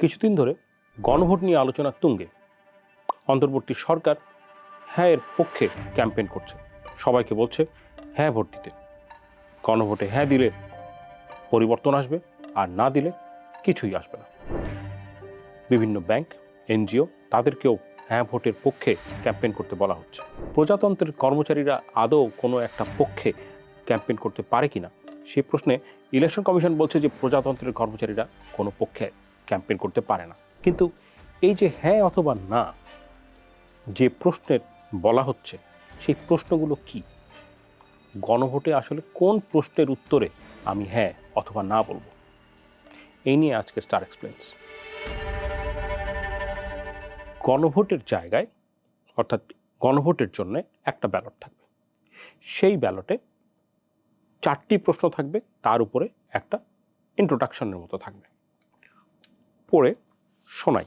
কিছুদিন ধরে গণভোট নিয়ে আলোচনা তুঙ্গে। অন্তর্বর্তী সরকার হ্যাঁ এর পক্ষে ক্যাম্পেইন করছে। সবাইকে বলছে হ্যাঁ ভোট দিতে। গণভোটে হ্যাঁ দিলে পরিবর্তন আসবে, আর না দিলে কিছুই আসবে না। বিভিন্ন ব্যাংক, এনজিও তাদেরকেও হ্যাঁ ভোটের পক্ষে ক্যাম্পেইন করতে বলা হচ্ছে। প্রজাতন্ত্রের কর্মচারীরা আদৌ কোনো একটা পক্ষে ক্যাম্পেইন করতে পারে কিনা সেই প্রশ্নে ইলেকশন কমিশন বলছে যে প্রজাতন্ত্রের কর্মচারীরা কোনো পক্ষে ক্যাম্পেইন করতে পারে না। কিন্তু এই যে হ্যাঁ অথবা না, যে প্রশ্নের বলা হচ্ছে, সেই প্রশ্নগুলো কি? গণভোটে আসলে কোন প্রশ্নের উত্তরে আমি হ্যাঁ অথবা না বলব? এই নিয়ে আজকে স্টার এক্সপ্লেন্স গণভোটের জায়গায়, অর্থাৎ গণভোটের জন্য একটা ব্যালট থাকবে। সেই ব্যালটে চারটি প্রশ্ন থাকবে, তার উপরে একটা ইন্ট্রোডাকশনের মতো থাকবে। পড়ে শোনাই।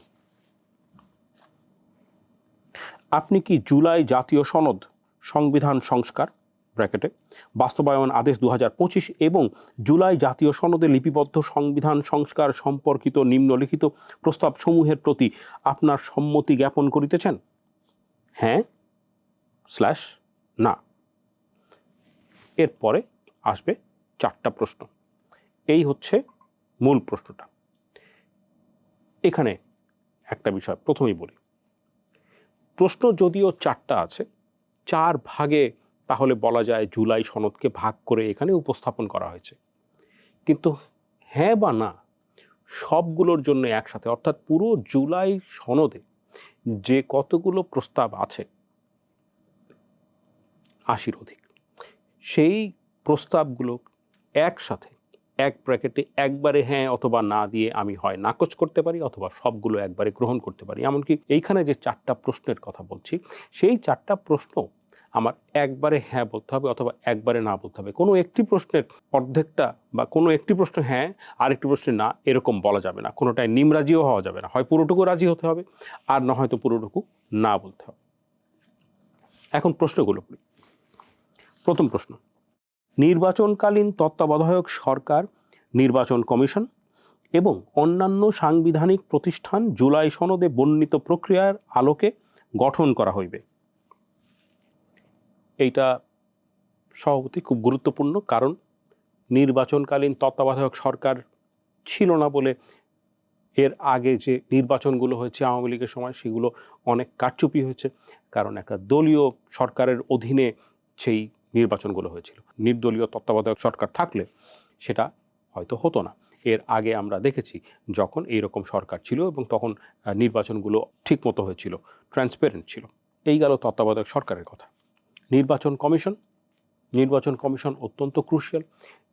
আপনি কি জুলাই জাতীয় সনদ সংবিধান সংস্কার, ব্র্যাকেটে, বাস্তবায়ন আদেশ দু হাজার পঁচিশ এবং জুলাই জাতীয় সনদে লিপিবদ্ধ সংবিধান সংস্কার সম্পর্কিত নিম্নলিখিত প্রস্তাব সমূহের প্রতি আপনার সম্মতি জ্ঞাপন করিতেছেন? হ্যাঁ স্ল্যাশ, না। এরপরে আসবে চারটা প্রশ্ন। এই হচ্ছে মূল প্রশ্নটা। এখানে একটা বিষয় প্রথমেই বলি। প্রশ্ন যদিও চারটা আছে, চার ভাগে তাহলে বলা যায় জুলাই সনদকে ভাগ করে এখানে উপস্থাপন করা হয়েছে। কিন্তু হ্যাঁ বা না, সবগুলোর জন্য একসাথে, অর্থাৎ পুরো জুলাই সনদে যে কতগুলো প্রস্তাব আছে, আশির অধিক, সেই প্রস্তাবগুলো একসাথে এক ব্র্যাকেটে একবারে হ্যাঁ অথবা না দিয়ে আমি হয় নাকচ করতে পারি অথবা সবগুলো একবারে গ্রহণ করতে পারি। এমনকি এইখানে যে চারটা প্রশ্নের কথা বলছি, সেই চারটা প্রশ্ন আমার একবারে হ্যাঁ বলতে হবে অথবা একবারে না বলতে হবে। কোনো একটি প্রশ্নের অর্ধেকটা বা কোনো একটি প্রশ্ন হ্যাঁ আরেকটি প্রশ্নে না, এরকম বলা যাবে না। কোনোটায় নিমরাজিও হওয়া যাবে না। হয় পুরোটুকু রাজি হতে হবে আর না হয়তো পুরোটুকু না বলতে হবে। এখন প্রশ্নগুলো প্রথম প্রশ্ন নির্বাচনকালীন তত্ত্বাবধায়ক সরকার, নির্বাচন কমিশন এবং অন্যান্য সাংবিধানিক প্রতিষ্ঠান জুলাই সনদে বর্ণিত প্রক্রিয়ার আলোকে গঠন করা হইবে। এইটা সভাপতি খুব গুরুত্বপূর্ণ কারণ নির্বাচনকালীন তত্ত্বাবধায়ক সরকার ছিল না বলে এর আগে যে নির্বাচনগুলো হয়েছে আওয়ামী লীগের সময় সেগুলো অনেক কারচুপি হয়েছে। কারণ একটা দলীয় সরকারের অধীনে সেই নির্বাচনগুলো হয়েছিল। নির্দলীয় তত্ত্বাবধায়ক সরকার থাকলে সেটা হয়তো হতো না। এর আগে আমরা দেখেছি যখন এই রকম সরকার ছিল এবং তখন নির্বাচনগুলো ঠিকমতো হয়েছিল ট্রান্সপারেন্ট ছিল। এই গেল তত্ত্বাবধায়ক সরকারের কথা। নির্বাচন কমিশন নির্বাচন কমিশন অত্যন্ত ক্রুশিয়াল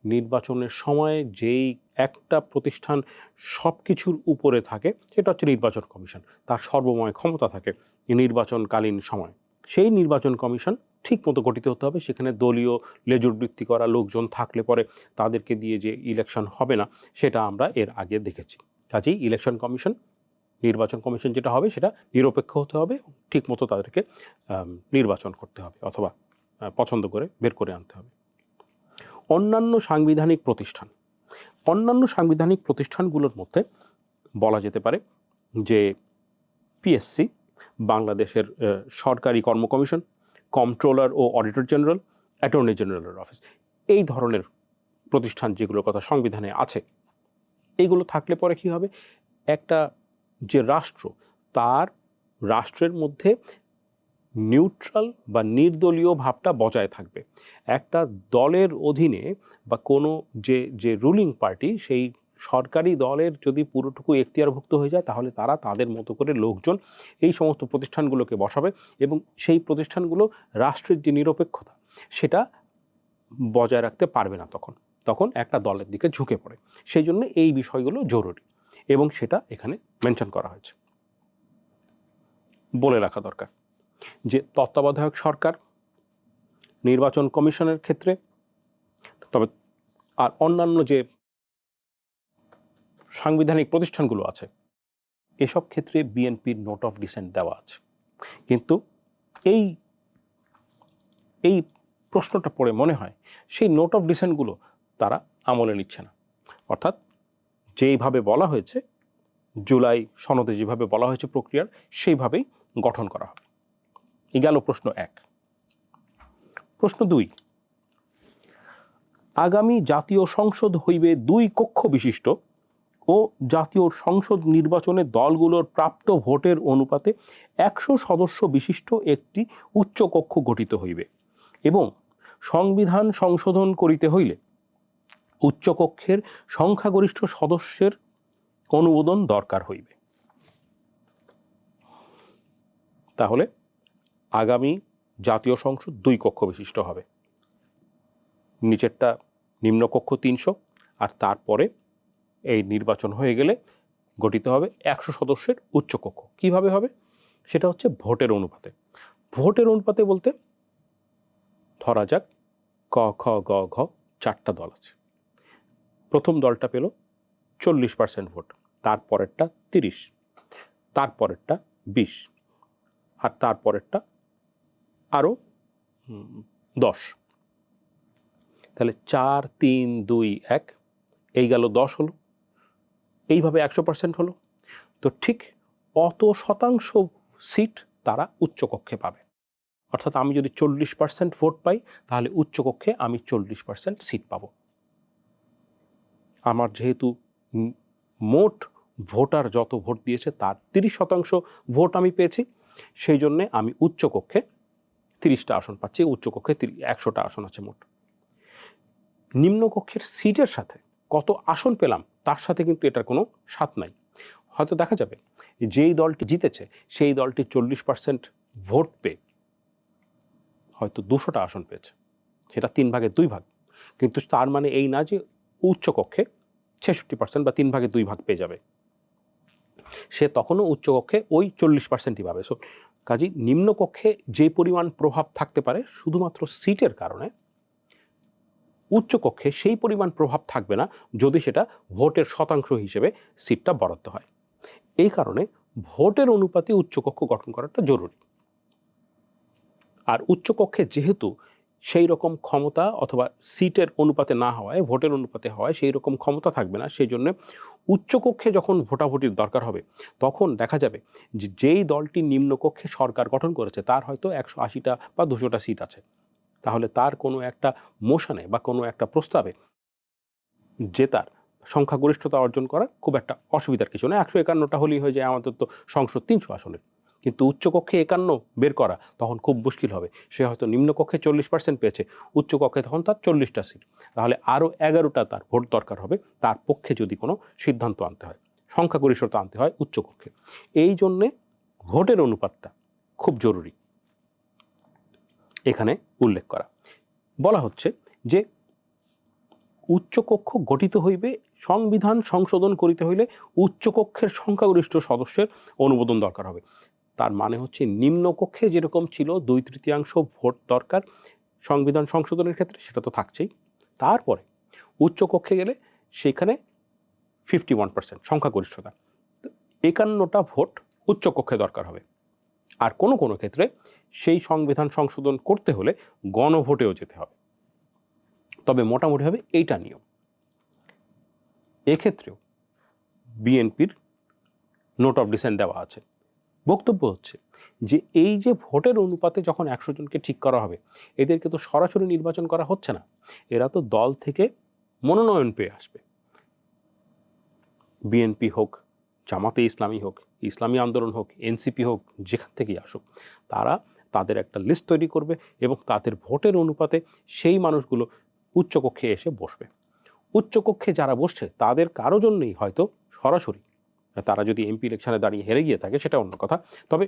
নির্বাচনের সময়ে যেই একটা প্রতিষ্ঠান সব কিছুর উপরে থাকে, সেটা হচ্ছে নির্বাচন কমিশন। তার সর্বময় ক্ষমতা থাকে নির্বাচনকালীন সময়। সেই নির্বাচন কমিশন ঠিক মতো গঠিত হতে হবে। সেখানে দলীয় লেজুর বৃত্তি করা লোকজন থাকলে পরে তাদেরকে দিয়ে যে ইলেকশন হবে না, সেটা আমরা এর আগে দেখেছি। কাজেই ইলেকশন কমিশন নির্বাচন কমিশন যেটা হবে, সেটা নিরপেক্ষ হতে হবে ঠিক মতো তাদেরকে নির্বাচন করতে হবে অথবা পছন্দ করে বের করে আনতে হবে। অন্যান্য সাংবিধানিক প্রতিষ্ঠান, অন্যান্য সাংবিধানিক প্রতিষ্ঠানগুলোর মধ্যে বলা যেতে পারে যে পিএসসি বাংলাদেশের সরকারি কর্ম কমিশন কন্ট্রোলার ও অডিটর জেনারেল অ্যাটর্নি জেনারেলের অফিস এই ধরনের প্রতিষ্ঠান যেগুলোর কথা সংবিধানে আছে এইগুলো থাকলে পরে কি হবে? একটা যে রাষ্ট্র, তার রাষ্ট্রের মধ্যে নিউট্রাল বা নির্দলীয় ভাবটা বজায় থাকবে। একটা দলের অধীনে বা কোনো যে যে রুলিং পার্টি সেই সরকারি দলের যদি পুরোটুকু এখতিয়ারভুক্ত হয়ে যায়, তাহলে তারা তাদের মতো করে লোকজন এই সমস্ত প্রতিষ্ঠানগুলোকে বসাবে এবং সেই প্রতিষ্ঠানগুলো রাষ্ট্রের যে নিরপেক্ষতা, সেটা বজায় রাখতে পারবে না তখন। তখন একটা দলের দিকে ঝুঁকে পড়ে। সেই জন্য এই বিষয়গুলো জরুরি এবং সেটা এখানে মেনশন করা হয়েছে। বলে রাখা দরকার যে তত্ত্বাবধায়ক সরকার, নির্বাচন কমিশনের ক্ষেত্রে, তবে আর অন্যান্য যে সাংবিধানিক প্রতিষ্ঠানগুলো আছে। এসব ক্ষেত্রে বিএনপির নোট অফ ডিসেন্ট দেওয়া আছে। কিন্তু এই এই প্রশ্নটা পড়ে মনে হয়, সেই নোট অফ ডিসেন্টগুলো তারা আমলে নিচ্ছে না। অর্থাৎ যেইভাবে বলা হয়েছে, জুলাই সনদে যেভাবে বলা হয়েছে প্রক্রিয়ার, সেইভাবেই গঠন করা হবে। এই গেল প্রশ্ন এক। প্রশ্ন দুই, আগামী জাতীয় সংসদ হইবে দুই কক্ষ বিশিষ্ট ও জাতীয় সংসদ নির্বাচনে দলগুলোর প্রাপ্ত ভোটের অনুপাতে একশো সদস্য বিশিষ্ট একটি উচ্চকক্ষ গঠিত হইবে এবং সংবিধান সংশোধন করিতে হইলে উচ্চকক্ষের সংখ্যাগরিষ্ঠ সদস্যের অনুমোদন দরকার হইবে। তাহলে আগামী জাতীয় সংসদ দুই কক্ষ বিশিষ্ট হবে। নিচেরটা নিম্নকক্ষ তিনশো আর তারপরে এই নির্বাচন হয়ে গেলে গঠিত হবে একশো সদস্যের উচ্চকক্ষ। কীভাবে হবে? সেটা হচ্ছে ভোটের অনুপাতে। ভোটের অনুপাতে বলতে ধরা যাক, ক, খ, গ, ঘ, চারটা দল আছে। প্রথম দলটা পেল চল্লিশ পার্সেন্ট ভোট, তারপরেরটা তিরিশ, তারপরেরটা বিশ, আর তারপরেরটা আরও দশ। তাহলে চার, তিন, দুই, এক, এই গেল দশ হলো। এইভাবে একশো পার্সেন্ট হলো। তো ঠিক অত শতাংশ সিট তারা উচ্চকক্ষে পাবে? অর্থাৎ আমি যদি চল্লিশ পার্সেন্ট ভোট পাই, তাহলে উচ্চকক্ষে আমি চল্লিশ পার্সেন্ট সিট পাব। আমার যেহেতু মোট ভোটার যত ভোট দিয়েছে, তার তিরিশ শতাংশ ভোট আমি পেয়েছি। সেই জন্যে আমি উচ্চকক্ষে তিরিশটা আসন পাচ্ছি, উচ্চকক্ষে একশোটা আসন আছে মোট। নিম্নকক্ষের সিটের সাথে কত আসন পেলাম? তার সাথে কিন্তু এটার কোনো স্বাদ নাই। হয়তো দেখা যাবে যেই দলটি জিতেছে, সেই দলটি চল্লিশ পার্সেন্ট ভোট পেয়ে হয়তো দুশোটা আসন পেয়েছে। সেটা তিন ভাগের দুই ভাগ। কিন্তু তার মানে এই না যে উচ্চকক্ষে ছেষট্টি পার্সেন্ট বা তিন ভাগে দুই ভাগ পেয়ে যাবে। সে তখনও উচ্চকক্ষে ওই চল্লিশ পার্সেন্টই পাবে। সো কাজেই নিম্নকক্ষে যে পরিমাণ প্রভাব থাকতে পারে, শুধুমাত্র সিটের কারণে উচ্চকক্ষে সেই পরিমাণ প্রভাব থাকবে না যদি সেটা ভোটের শতাংশ হিসেবে সিটটা বরাদ্দ হয়। এই কারণে ভোটের অনুপাতে উচ্চকক্ষ গঠন করাটা জরুরি। আর উচ্চকক্ষে যেহেতু সেই রকম ক্ষমতা অথবা সিটের অনুপাতে না হওয়ায়, ভোটের অনুপাতে হওয়ায় সেই রকম ক্ষমতা থাকবে না সেই জন্য উচ্চকক্ষে যখন ভোটাভুটির দরকার হবে, তখন দেখা যাবে যে যেই দলটি নিম্নকক্ষে সরকার গঠন করেছে, তার হয়তো একশো আশিটা বা দুশোটা সিট আছে। তাহলে তার কোনো একটা মোশনে বা কোনো একটা প্রস্তাবে জেতার সংখ্যাগরিষ্ঠতা অর্জন করা খুব একটা অসুবিধার কিছু না একশো একান্নটা হলেই হয়ে যায় আমাদের তো সংসদ তিনশো আসনের কিন্তু উচ্চকক্ষে একান্ন বের করা তখন খুব মুশকিল হবে। সে হয়তো নিম্নকক্ষে চল্লিশ পার্সেন্ট পেয়েছে, উচ্চকক্ষে তখন তার চল্লিশটা সিট তাহলে আরও এগারোটা তার ভোট দরকার হবে, তার পক্ষে যদি কোনো সিদ্ধান্ত আনতে হয়, সংখ্যাগরিষ্ঠতা আনতে হয় উচ্চকক্ষে। এই জন্যে ভোটের অনুপাতটা খুব জরুরি। এখানে উল্লেখ করা। বলা হচ্ছে যে, উচ্চকক্ষ গঠিত হইবে, সংবিধান সংশোধন করিতে হইলে উচ্চকক্ষের সংখ্যাগরিষ্ঠ সদস্যের অনুমোদন দরকার হবে। তার মানে হচ্ছে নিম্নকক্ষে যেরকম ছিল দুই তৃতীয়াংশ ভোট দরকার সংবিধান সংশোধনের ক্ষেত্রে, সেটা তো থাকছেই। তারপরে উচ্চকক্ষে গেলে সেখানে ফিফটি ওয়ান পার্সেন্ট সংখ্যাগরিষ্ঠতা একান্নটা ভোট উচ্চকক্ষে দরকার হবে। আর কোনো কোনো ক্ষেত্রে সেই সংবিধান সংশোধন করতে হলে গণভোটেও যেতে হবে। তবে মোটামুটি হবে এইটা নিয়ম। এক্ষেত্রেও বিএনপির নোট অফ ডিসেন্ট দেওয়া আছে। বক্তব্য হচ্ছে যে এই যে ভোটের অনুপাতে যখন একশো জনকে ঠিক করা হবে, এদেরকে তো সরাসরি নির্বাচন করা হচ্ছে না। এরা তো দল থেকে মনোনয়ন পেয়ে আসবে। বিএনপি হোক, জামাতে ইসলামী হোক, ইসলামী আন্দোলন হোক, এনসিপি হোক, যেখান থেকেই আসুক, তারা তাদের একটা লিস্ট তৈরি করবে এবং তাদের ভোটের অনুপাতে সেই মানুষগুলো উচ্চকক্ষে এসে বসবে। উচ্চকক্ষে যারা বসছে, তাদের কারও জন্যই হয়তো সরাসরি, তারা যদি এমপি ইলেকশনে দাঁড়িয়ে হেরে গিয়ে থাকে, সেটা অন্য কথা। তবে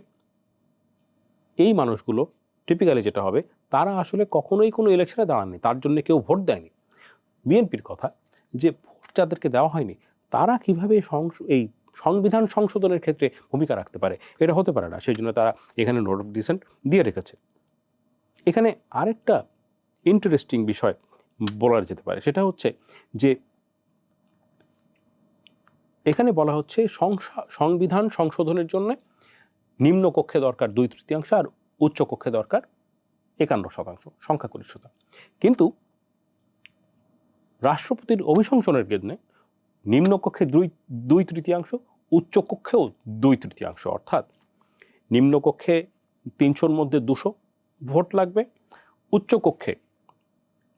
এই মানুষগুলো টিপিক্যালি যেটা হবে, তারা আসলে কখনোই কোনো ইলেকশনে দাঁড়াননি, তার জন্য কেউ ভোট দেয়নি। বিএনপির কথা, যে ভোট যাদেরকে দেওয়া হয়নি, তারা কীভাবে এই সংবিধান সংশোধনের ক্ষেত্রে ভূমিকা রাখতে পারে। এটা হতে পারে না, সেই জন্য তারা এখানে নোট অফ ডিসেন্ট দিয়ে রেখেছে। এখানে আরেকটা ইন্টারেস্টিং বিষয় বলা যেতে পারে, সেটা হচ্ছে যে এখানে বলা হচ্ছে সংবিধান সংশোধনের জন্য নিম্নকক্ষে দরকার দুই তৃতীয়াংশ আর উচ্চকক্ষে দরকার একান্ন শতাংশ সংখ্যাগরিষ্ঠতা। কিন্তু রাষ্ট্রপতির অভিশংসনের জন্য নিম্নকক্ষে দুই দুই তৃতীয়াংশ, উচ্চকক্ষেও দুই তৃতীয়াংশ, অর্থাৎ নিম্নকক্ষে তিনশোর মধ্যে দুশো ভোট লাগবে, উচ্চকক্ষে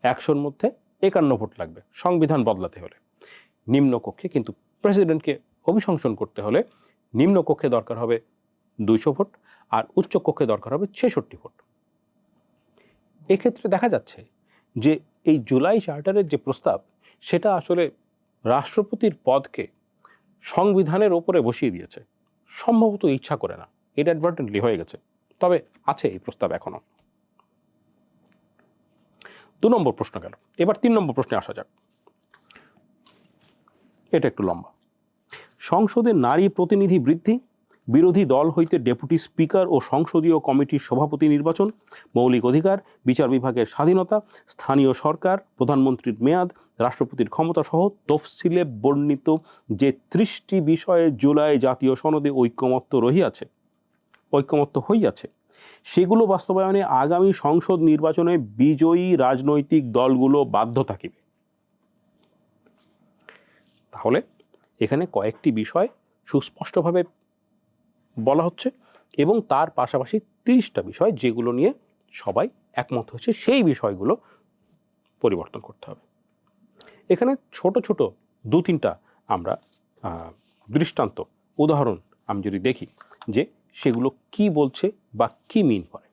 একশোর মধ্যে একান্ন ভোট লাগবে, সংবিধান বদলাতে হলে। নিম্নকক্ষে কিন্তু প্রেসিডেন্টকে অভিশংসন করতে হলে নিম্নকক্ষে দরকার হবে দুইশো ভোট আর উচ্চকক্ষে দরকার হবে ছেষট্টি ভোট। এক্ষেত্রে দেখা যাচ্ছে যে এই জুলাই চার্টারের যে প্রস্তাব, সেটা আসলে রাষ্ট্রপতির পদকে সংবিধানের ওপরে বসিয়ে দিয়েছে। সম্ভবত ইচ্ছা করে না। এটা অ্যাডভার্টেন্টলি হয়ে গেছে। তবে আছে এই প্রস্তাব এখনও। দু নম্বর প্রশ্ন গেল। এবার তিন নম্বর প্রশ্নে আসা যাক। এটা একটু লম্বা। সংসদে নারী প্রতিনিধি বৃদ্ধি, বিরোধী দল হইতে ডেপুটি স্পিকার ও সংসদীয় কমিটির সভাপতি নির্বাচন, মৌলিক অধিকার, বিচার বিভাগের স্বাধীনতা, স্থানীয় সরকার, প্রধানমন্ত্রীর মেয়াদ রাষ্ট্রপতির ক্ষমতা সহ তফসিলে বর্ণিত যে ত্রিশটি বিষয়ে জুলাই জাতীয় সনদে ঐক্যমত্য রহিয়াছে, ঐক্যমত্য হইয়াছে, সেগুলো বাস্তবায়নে আগামী সংসদ নির্বাচনে বিজয়ী রাজনৈতিক দলগুলো বাধ্য থাকিবে। তাহলে এখানে কয়েকটি বিষয় সুস্পষ্টভাবে বলা হচ্ছে এবং তার পাশাপাশি তিরিশটা বিষয় যেগুলো নিয়ে সবাই একমত হয়েছে সেই বিষয়গুলো পরিবর্তন করতে হবে। এখানে ছোট ছোট দু তিনটা আমরা দৃষ্টান্ত। উদাহরণ আমি যদি দেখি যে সেগুলো কি বলছে বা কি মিন করে।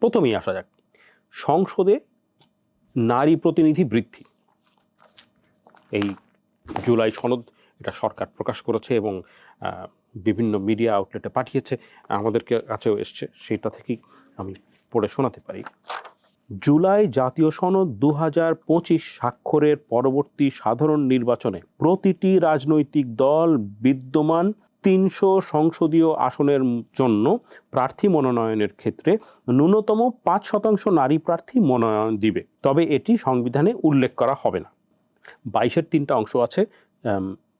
প্রথমেই আসা যাক। সংসদে নারী প্রতিনিধি বৃদ্ধি। এই জুলাই সনদ এটা সরকার প্রকাশ করেছে এবং বিভিন্ন মিডিয়া আউটলেটে পাঠিয়েছে। আমাদেরকে কাছেও এসছে। সেটা থেকেই আমি পড়ে শোনাতে পারি। জুলাই জাতীয় সনদ দু হাজার পঁচিশ স্বাক্ষরের পরবর্তী সাধারণ নির্বাচনে প্রতিটি রাজনৈতিক দল বিদ্যমান তিনশো সংসদীয় আসনের জন্য প্রার্থী মনোনয়নের ক্ষেত্রে ন্যূনতম পাঁচ শতাংশ নারী প্রার্থী মনোনয়ন দিবে। তবে এটি সংবিধানে উল্লেখ করা হবে না। বাইশের তিনটা অংশ আছে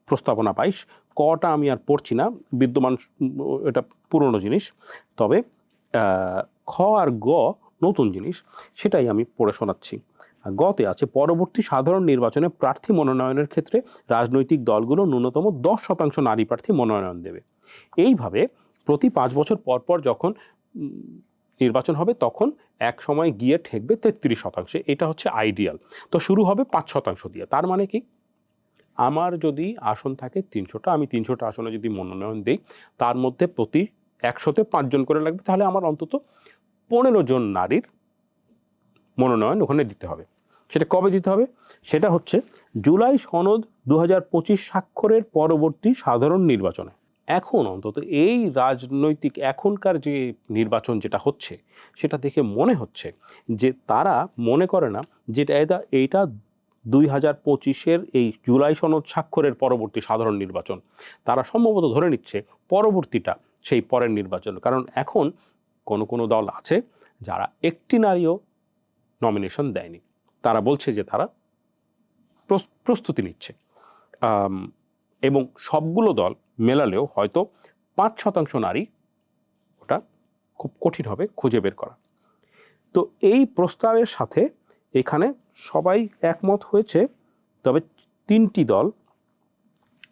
প্রস্তাবনা বাইশ। কটা আমি আর পড়ছি না, বিদ্যমান এটা পুরনো জিনিস। তবে খ আর গ নতুন জিনিস, সেটাই আমি পড়ে শোনাচ্ছি। গতে আছে, পরবর্তী সাধারণ নির্বাচনে প্রার্থী মনোনয়নের ক্ষেত্রে রাজনৈতিক দলগুলো ন্যূনতম দশ শতাংশ নারী প্রার্থী মনোনয়ন দেবে। এইভাবে প্রতি পাঁচ বছর পর পর যখন নির্বাচন হবে, তখন এক সময় গিয়ে ঠেকবে তেত্রিশ শতাংশে। এটা হচ্ছে আইডিয়াল। তো শুরু হবে পাঁচ শতাংশ দিয়ে। তার মানে কি? আমার যদি আসন থাকে তিনশোটা, আমি তিনশোটা আসনে যদি মনোনয়ন দিই, তার মধ্যে প্রতি একশোতে পাঁচজন করে লাগবে, তাহলে আমার অন্তত পনেরো জন নারীর মনোনয়ন ওখানে দিতে হবে। সেটা কবে দিতে হবে? সেটা হচ্ছে জুলাই সনদ দু স্বাক্ষরের পরবর্তী সাধারণ নির্বাচনে। এখন অন্তত এই রাজনৈতিক এখনকার যে নির্বাচন যেটা হচ্ছে, সেটা দেখে মনে হচ্ছে যে তারা মনে করে না যে এটা এইটা দুই হাজার পঁচিশের এই জুলাই সনদ স্বাক্ষরের পরবর্তী সাধারণ নির্বাচন। তারা সম্ভবত ধরে নিচ্ছে পরবর্তীটা সেই পরের নির্বাচন। কারণ এখন কোনো কোনো দল আছে যারা একটি নারীও নমিনেশন দেয়নি। তারা বলছে যে তারা প্রস- প্রস্তুতি নিচ্ছে। এবং সবগুলো দল মেলালেও হয়তো পাঁচ শতাংশ নারী ওটা খুব কঠিন হবে খুঁজে বের করা। তো এই প্রস্তাবের সাথে এখানে সবাই একমত হয়েছে, তবে তিনটি দল,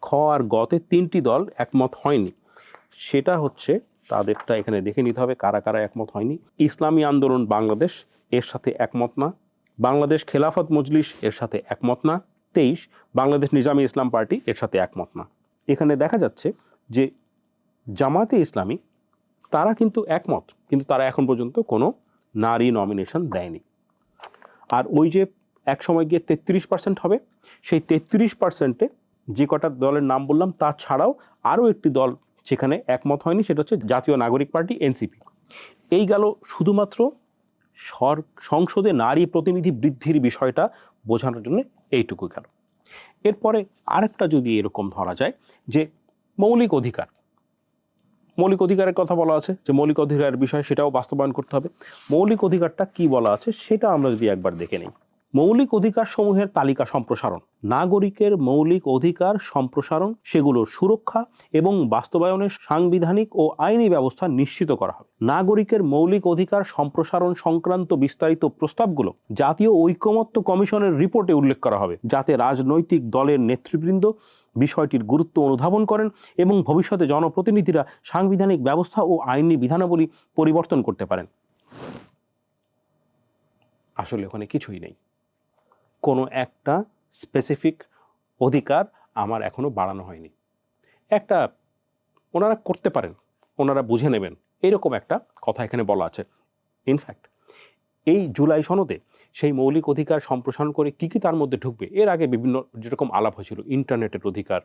খ আর গতে তিনটি দল একমত হয়নি। সেটা হচ্ছে তাদেরটা এখানে দেখে নিতে হবে, কারা কারা একমত হয়নি। ইসলামী আন্দোলন বাংলাদেশ, এর সাথে একমত না। বাংলাদেশ খেলাফত মজলিস, এর সাথে একমত না। তেইশ, বাংলাদেশ নিজামী ইসলাম পার্টি, এর সাথে একমত না। এখানে দেখা যাচ্ছে যে জামাতে ইসলামী, তারা কিন্তু একমত, কিন্তু তারা এখন পর্যন্ত কোনো নারী নমিনেশন দেয়নি। আর ওই যে এক সময় গিয়ে তেত্রিশ পার্সেন্ট হবে, সেই তেত্রিশ পার্সেন্টে যে কটা দলের নাম বললাম, তা ছাড়াও আরও একটি দল সেখানে একমত হয়নি, সেটা হচ্ছে জাতীয় নাগরিক পার্টি, এনসিপি। এই গেল শুধুমাত্র সর, সংসদে নারী প্রতিনিধি বৃদ্ধির বিষয়টা বোঝানোর জন্য এইটুকু গেল। এরপরে আরেকটা যদি এরকম ধরা যায় যে মৌলিক অধিকার। মৌলিক অধিকারের কথা বলা আছে, যে মৌলিক অধিকারের বিষয় সেটাও বাস্তবায়ন করতে হবে। মৌলিক অধিকারটা কি বলা আছে, সেটা আমরা যদি একবার দেখে নিই। মৌলিক অধিকার সমূহের তালিকা সম্প্রসারণ। নাগরিকের মৌলিক অধিকার সম্প্রসারণ সেগুলোর সুরক্ষা এবং বাস্তবায়নের সাংবিধানিক ও আইনি ব্যবস্থা নিশ্চিত করা হবে। নাগরিকের মৌলিক অধিকার সম্প্রসারণ সংক্রান্ত বিস্তারিত প্রস্তাবগুলো জাতীয় ঐকমত্য কমিশনের রিপোর্টে উল্লেখ করা হবে, যাতে রাজনৈতিক দলের নেতৃবৃন্দ বিষয়টির গুরুত্ব অনুধাবন করেন এবং ভবিষ্যতে জনপ্রতিনিধিরা সাংবিধানিক ব্যবস্থা ও আইনি বিধানাবলী পরিবর্তন করতে পারেন। আসলে ওখানে কিছুই নেই। কোনো একটা স্পেসিফিক অধিকার আমার এখনও বাড়ানো হয়নি। একটা ওনারা করতে পারেন, ওনারা বুঝে নেবেন। এরকম একটা কথা এখানে বলা আছে। ইনফ্যাক্ট এই জুলাই সনদে সেই মৌলিক অধিকার সম্প্রসারণ করে কি কি তার মধ্যে ঢুকবে, এর আগে বিভিন্ন যেরকম আলাপ হয়েছিল ইন্টারনেটের অধিকার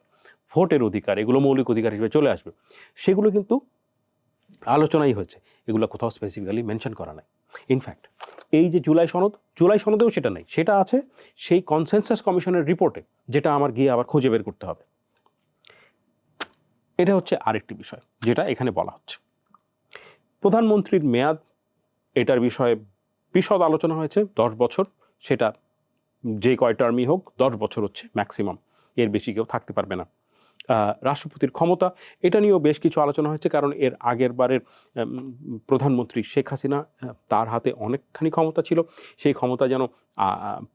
ভোটের অধিকার, এগুলো মৌলিক অধিকার হিসেবে চলে আসবে। সেগুলো কিন্তু আলোচনাই হয়েছে, এগুলো কোথাও স্পেসিফিক্যালি মেনশন করা নাই। ইনফ্যাক্ট এই যে জুলাই সনদ, জুলাই সনদেও সেটা নেই, সেটা আছে সেই কনসেনসাস কমিশনের রিপোর্টে যেটা আমার গিয়ে আবার খুঁজে বের করতে হবে। এটা হচ্ছে আরেকটি বিষয়, যেটা এখানে বলা হচ্ছে। প্রধানমন্ত্রীর মেয়াদ, এটার বিষয়ে বিশদ আলোচনা হয়েছে, দশ বছর, সেটা যে কয় টার্মই হোক, দশ বছর হচ্ছে ম্যাক্সিমাম এর বেশি কেউ থাকতে পারবে না। রাষ্ট্রপতির ক্ষমতা, এটা নিয়েও বেশ কিছু আলোচনা হয়েছে, কারণ এর আগের বারের প্রধানমন্ত্রী শেখ হাসিনা তার হাতে অনেকখানি ক্ষমতা ছিল। সেই ক্ষমতা যেন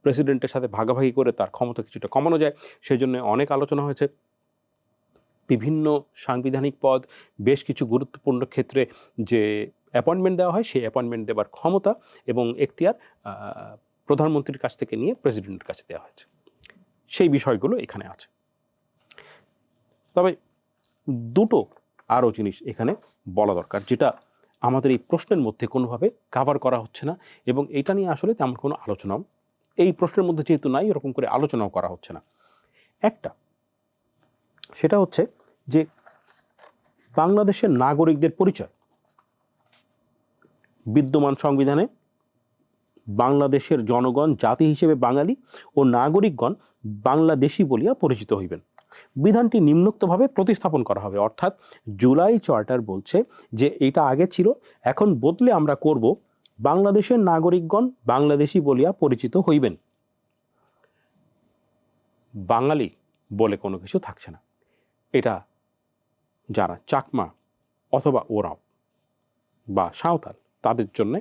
প্রেসিডেন্টের সাথে ভাগাভাগি করে তার ক্ষমতা কিছুটা কমানো যায় সেই জন্য অনেক আলোচনা হয়েছে। বিভিন্ন সাংবিধানিক পদ, বেশ কিছু গুরুত্বপূর্ণ ক্ষেত্রে যে অ্যাপয়েন্টমেন্ট দেওয়া হয়, সেই অ্যাপয়েন্টমেন্ট দেওয়ার ক্ষমতা এবং এখতিয়ার প্রধানমন্ত্রীর কাছ থেকে নিয়ে প্রেসিডেন্টের কাছে দেওয়া হয়েছে। সেই বিষয়গুলো এখানে আছে। তবে দুটো আরও জিনিস এখানে বলা দরকার, যেটা আমাদের এই প্রশ্নের মধ্যে কোনোভাবে কাভার করা হচ্ছে না এবং এটা নিয়ে আসলে তেমন কোনো আলোচনাও, এই প্রশ্নের মধ্যে যেহেতু নাই, এরকম করে আলোচনাও করা হচ্ছে না। একটা, সেটা হচ্ছে যে বাংলাদেশের নাগরিকদের পরিচয়, বিদ্যমান সংবিধানে বাংলাদেশের জনগণ, জাতি হিসেবে বাঙালি ও নাগরিকগণ বাংলাদেশি বলিয়া পরিচিত হইবেন। বিধানটি নিম্নোক্তভাবে প্রতিস্থাপন করা হবে। অর্থাৎ জুলাই চার্টার বলছে যে এটা আগে ছিল, এখন বদলে আমরা করব। বাংলাদেশের নাগরিকগণ বাংলাদেশি বলিয়া পরিচিত হইবেন। বাঙালি বলে কোনো কিছু থাকছে না। এটা যারা চাকমা অথবা ওরাও বা সাঁওতাল, তাদের জন্যে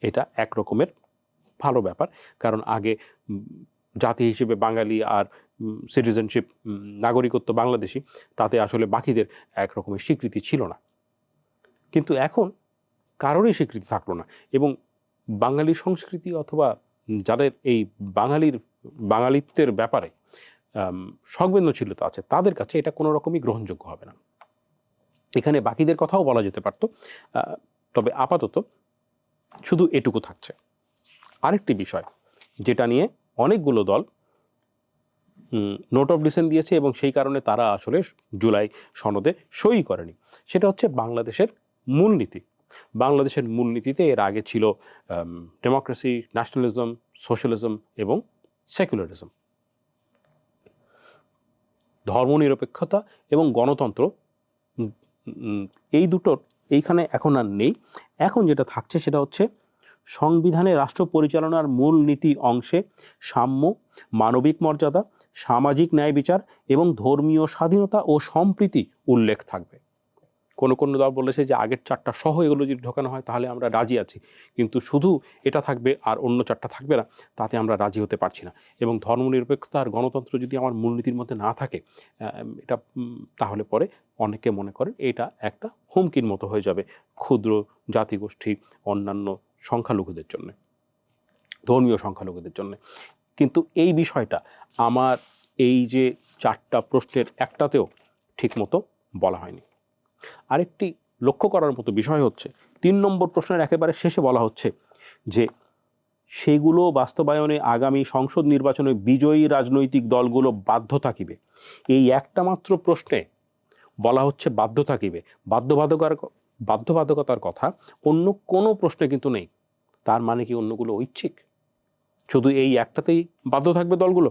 এটা এক রকমের ভালো ব্যাপার। কারণ আগে জাতি হিসেবে বাঙালি আর সিটিজেনশিপ নাগরিকত্ব বাংলাদেশি, তাতে আসলে বাকিদের এক রকমের স্বীকৃতি ছিল না। কিন্তু এখন কারোরই স্বীকৃতি থাকল না এবং বাঙালি সংস্কৃতি অথবা যাদের এই বাঙালির, বাঙালিত্বের ব্যাপারে সংবেদনশীলতা আছে, তাদের কাছে এটা কোনো রকমই গ্রহণযোগ্য হবে না। এখানে বাকিদের কথাও বলা যেতে পারতো তবে আপাতত শুধু এটুকু থাকছে। আরেকটি বিষয়, যেটা নিয়ে অনেকগুলো দল নোট অফ ডিসেন্ট দিয়েছে এবং সেই কারণে তারা আসলে জুলাই সনদে সই করেনি। সেটা হচ্ছে বাংলাদেশের মূলনীতি। বাংলাদেশের মূলনীতিতে এর আগে ছিল ডেমোক্রেসি ন্যাশনালিজম সোশ্যালিজম এবং সেকুলারিজম ধর্মনিরপেক্ষতা এবং গণতন্ত্র এই দুটোর এইখানে এখন আর নেই। এখন যেটা থাকছে সেটা হচ্ছে সংবিধানে রাষ্ট্র পরিচালনার মূল নীতি অংশে সাম্য, মানবিক মর্যাদা সামাজিক ন্যায় বিচার এবং ধর্মীয় স্বাধীনতা ও সম্প্রীতি উল্লেখ থাকবে। কোনো কোনো দল বলেছে যে আগের চারটা সহ এগুলো যদি ঢোকানো হয় তাহলে আমরা রাজি আছি। কিন্তু শুধু এটা থাকবে আর অন্য চারটা থাকবে না, তাতে আমরা রাজি হতে পারছি না। এবং ধর্মনিরপেক্ষতা আর গণতন্ত্র যদি আমার মূলনীতির মধ্যে না থাকে এটা তাহলে পরে অনেকে মনে করেন এটা একটা হুমকির মতো হয়ে যাবে ক্ষুদ্র জাতিগোষ্ঠী অন্যান্য সংখ্যালঘুদের জন্য, ধর্মীয় সংখ্যালঘুদের জন্য। কিন্তু এই বিষয়টা আমার এই যে চারটা প্রশ্নের একটাতেও ঠিকমতো বলা হয়নি। আরেকটি লক্ষ্য করার মতো বিষয় হচ্ছে, তিন নম্বর প্রশ্নের একেবারে শেষে বলা হচ্ছে যে সেগুলো বাস্তবায়নে আগামী সংসদ নির্বাচনে বিজয়ী রাজনৈতিক দলগুলো বাধ্য থাকিবে। এই একটা মাত্র প্রশ্নে বলা হচ্ছে বাধ্য থাকিবে। বাধ্যবাধকার, বাধ্যবাধকতার কথা অন্য কোনো প্রশ্নে কিন্তু নেই। তার মানে কি অন্যগুলো ঐচ্ছিক? শুধু এই একটাতেই বাধ্য থাকবে দলগুলো?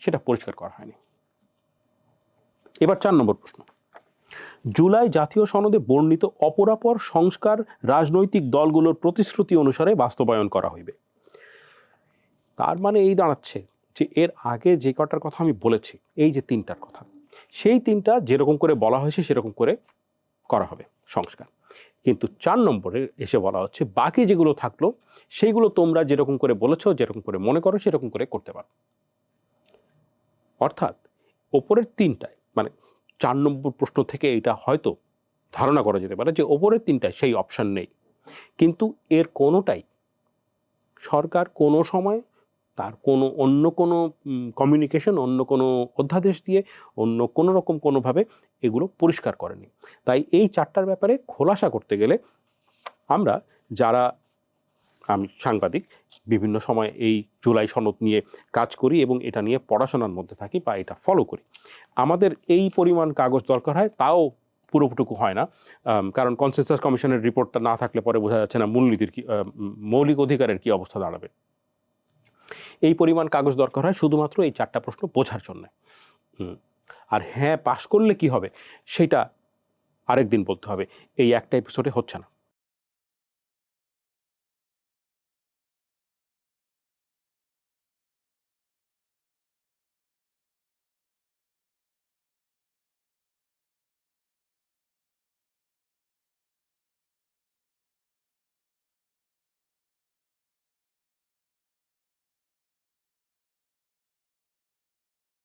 সেটা পরিষ্কার করা হয়নি। এবার চার নম্বর প্রশ্ন। জুলাই জাতীয় সনদে বর্ণিত অপরাপর সংস্কার রাজনৈতিক দলগুলোর প্রতিশ্রুতি অনুসারে বাস্তবায়ন করা হইবে। তার মানে এই দাঁড়াচ্ছে যে এর আগে যে কটার কথা আমি বলেছি, এই যে তিনটার কথা, সেই তিনটা যেরকম করে বলা হয়েছে সেরকম করে করা হবে সংস্কার। কিন্তু চার নম্বরে এসে বলা হচ্ছে, বাকি যেগুলো থাকল, সেইগুলো তোমরা যেরকম করে বলেছ, যেরকম করে মনে করো, সেরকম করে করতে পারো। অর্থাৎ ওপরের তিনটায় মানে চার নম্বর প্রশ্ন থেকে এটা হয়তো ধারণা করা যেতে পারে যে ওপরের তিনটায় সেই অপশন নেই। কিন্তু এর কোনোটাই সরকার কোনো সময় তার কোনো, অন্য কোনো কমিউনিকেশন অন্য কোনো অধ্যাদেশ দিয়ে, অন্য কোনো রকম কোনোভাবে এগুলো পরিষ্কার করেনি। তাই এই চারটার ব্যাপারে খোলাসা করতে গেলে আমরা যারা, আমি সাংবাদিক, বিভিন্ন সময় এই জুলাই সনদ নিয়ে কাজ করি এবং এটা নিয়ে পড়াশোনার মধ্যে থাকি বা এটা ফলো করি, আমাদের এই পরিমাণ কাগজ দরকার হয়, তাও পুরোপুটুকু হয় না। কারণ কনসেনসাস কমিশনের রিপোর্টটা না থাকলে পরে বোঝা যাচ্ছে না মূলনীতির কি মৌলিক অধিকারের কি অবস্থা দাঁড়াবে। এই পরিমাণ কাগজ দরকার হয় শুধুমাত্র এই চারটা প্রশ্ন বোঝার জন্য। আর হ্যাঁ পাশ করলে কি হবে? সেটা আরেকদিন বলতে হবে। এই একটা এপিসোডে হচ্ছে না।